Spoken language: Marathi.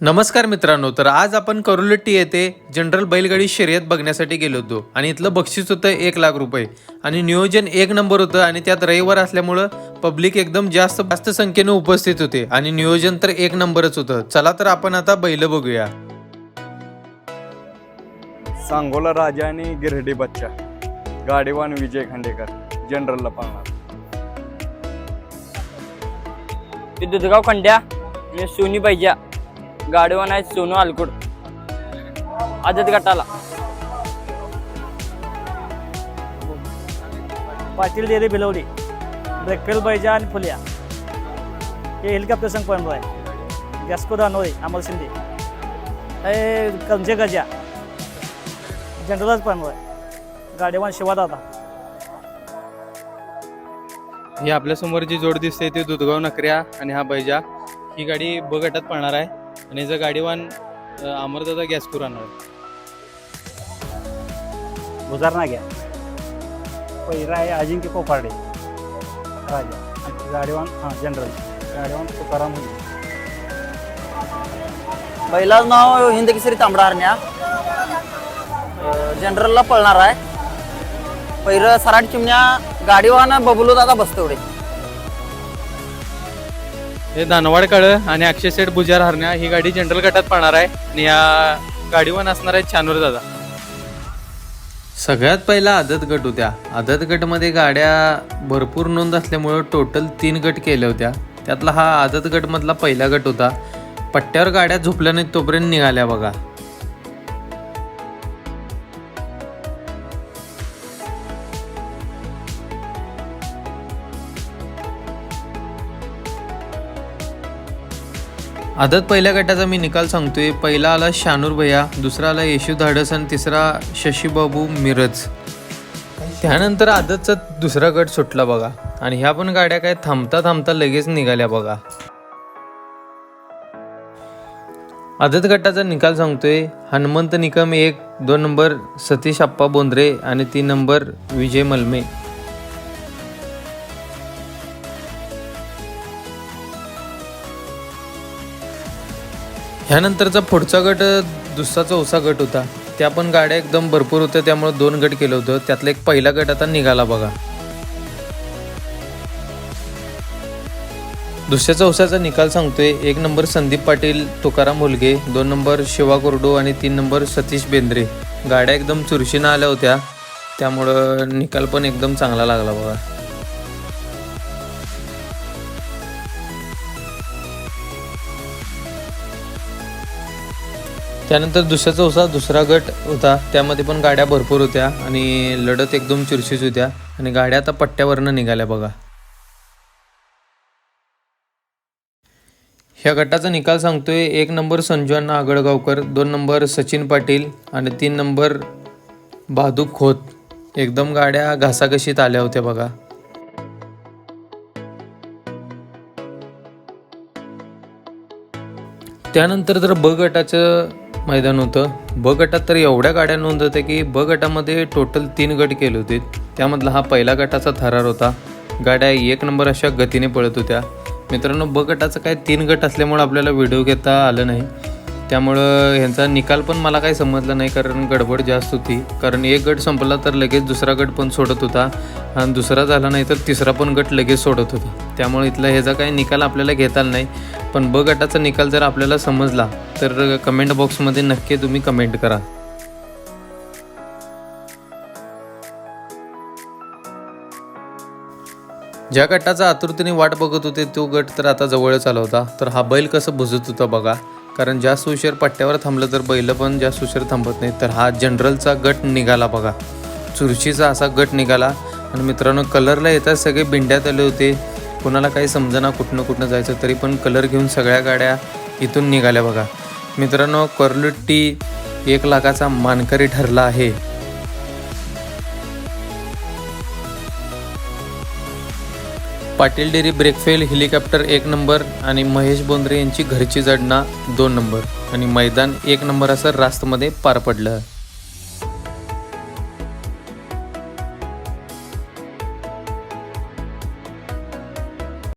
नमस्कार मित्रांनो तर आज आपण करोलट्टी येथे जनरल बैलगाडी शर्यत बघण्यासाठी गेलो होतो आणि इथलं बक्षीस होतं एक लाख रुपये. आणि नियोजन एक नंबर होतं आणि त्यात रविवार असल्यामुळं पब्लिक एकदम जास्त जास्त संख्येने उपस्थित होते आणि नियोजन तर एक नंबरच होतं. चला तर आपण आता बैल बघूया. सांगोला राजा आणि गिरडी बच्चा. गाडीवान विजय खांडेकर जनरलला दुधगाव खंड्या आणि सोनी पाहिजे गाडीवान आहे सोनू अलकुड आदत गटाला. पाटील डेरे बिलवली. ब्रेकफेल बैजा आणि फुलिया. हे हेलिकॉप्टर संघ पळणार आहे. गॅस्को दानोळे अमोल शिंदे. हे कंजे गजा. जनरलच पळणार आहे. गाडीवान शिवादादा. ही आपल्यासमोर जी जोड दिसते ती दुधगाव नकऱ्या आणि हा बैजा. ही गाडी ब गटात पळणार आहे. आणि याचा गाडीवान अमरदादा गॅसपूर आणणार. आहे. गुजारना घ्या. पहिला आहे अजिंक्य कोपार्डे राजा आणि गाडीवान हां जनरल. गाडीवान तुकाराम हुले बैलाचं नाव हिंद केसरी तांबडा हरण्या जनरलला पळणार आहे. पहिलं सराट चिमण्या गाडीवान बबलू दादा बसतोडे. हे दानवाड काळं आणि अक्षय सेठ बुजार हरण्या ही गाडी जनरल गटात पाहणार आहे. आणि या गाडीवर असणार आहे छानूर दादा. सगळ्यात पहिला आदत गट होत्या. आदत गटमध्ये गाड्या भरपूर नोंद असल्यामुळं टोटल तीन गट केल्या होत्या. त्यातला हा आदत गटमधला पहिला गट होता. पट्ट्यावर गाड्या झोपल्या नाहीत तोपर्यंत निघाल्या बघा. आदत पहिल्या गटाचा मी निकाल सांगतोय. पहिला आला शानूर भैया दुसरा आला येशू धाडस आणि तिसरा शशीबाबू मिरज. त्यानंतर आदतचा दुसरा गट सुटला बघा. आणि ह्या पण गाड्या काय थांबता थांबता लगेच निघाल्या बघा. आदत गटाचा निकाल सांगतोय. हनुमंत निकम एक दोन नंबर सतीश आप्पा बोंद्रे आणि तीन नंबर विजय मलमे. ह्यानंतरचा पुढचा गट दुसरा चौसा गट होता. त्या पण गाड्या एकदम भरपूर होत्या त्यामुळे दोन गट केलं होतं. त्यातला एक पहिला गट आता निघाला बघा. दुसऱ्या चौसाचा निकाल सांगतोय. एक नंबर संदीप पाटील तुकाराम मुलगे दोन नंबर शिवा कोरडो आणि तीन नंबर सतीश बेंद्रे. गाड्या एकदम चुरशीनं आल्या होत्या. त्यामुळं निकाल पण एकदम चांगला लागला बघा. त्यानंतर दुसऱ्या चौसा दुसरा गट होता. त्यामध्ये पण गाड्या भरपूर होत्या आणि लढत एकदम चुरशीच होत्या. आणि गाड्या आता पट्ट्यावरनं निघाल्या बघा. ह्या गटाचा निकाल सांगतोय. एक नंबर संजू आगळगावकर दोन नंबर सचिन पाटील आणि तीन नंबर बहादूर खोत. एकदम गाड्या घासाघशीत आल्या होत्या बघा. त्यानंतर जर ब गटाचं मैदान होतं. ब गटात तर एवढ्या गाड्या नोंद होत्या की ब गटामध्ये टोटल तीन गट केले होते. त्यामधला हा पहिला गटाचा थरार होता. गाड्या एक नंबर अशा गतीने पळत होत्या. मित्रांनो ब गटाचं काय तीन गट असल्यामुळं आपल्याला व्हिडिओ घेता आलं नाही. त्यामुळं ह्यांचा निकाल पण मला काही समजला नाही कारण गडबड जास्त होती. कारण एक गट संपला तर लगेच दुसरा गट पण सोडत होता. आणि दुसरा झाला नाही तर तिसरा पण गट लगेच सोडत होता. त्यामुळे इथला ह्याचा काही निकाल आपल्याला घेता आला नाही. पण ब गटाचा निकाल जर आपल्याला समजला तर कमेंट बॉक्समध्ये नक्की तुम्ही कमेंट करा. ज्या गटाचा आतुरतेने वाट बघत होते तो गट तर आता जवळच आला होता. तर हा बैल कसं भुजत होता बघा. कारण जास्त उशीर पट्ट्यावर थांबलं तर बैलं पण जास्त उशीर थांबत नाही तर हा जनरलचा गट निघाला बघा. चुरशीचा असा गट निघाला. आणि मित्रांनो कलरला येतात सगळे बिंड्यात आले होते. कोणाला काही समजना कुठनं कुठनं जायचं तरी पण कलर घेऊन सगळ्या गाड्या इथून निघाल्या बघा. मित्रांनो कर्लुट्टी एक लाखाचा मानकरी ठरला आहे. Patil dairy brake fail helicopter एक नंबर आणि महेश बोंद्रे यांची घरची जडणा दोन नंबर. आणि मैदान एक नंबर असं रास्तमध्ये पार पडलं.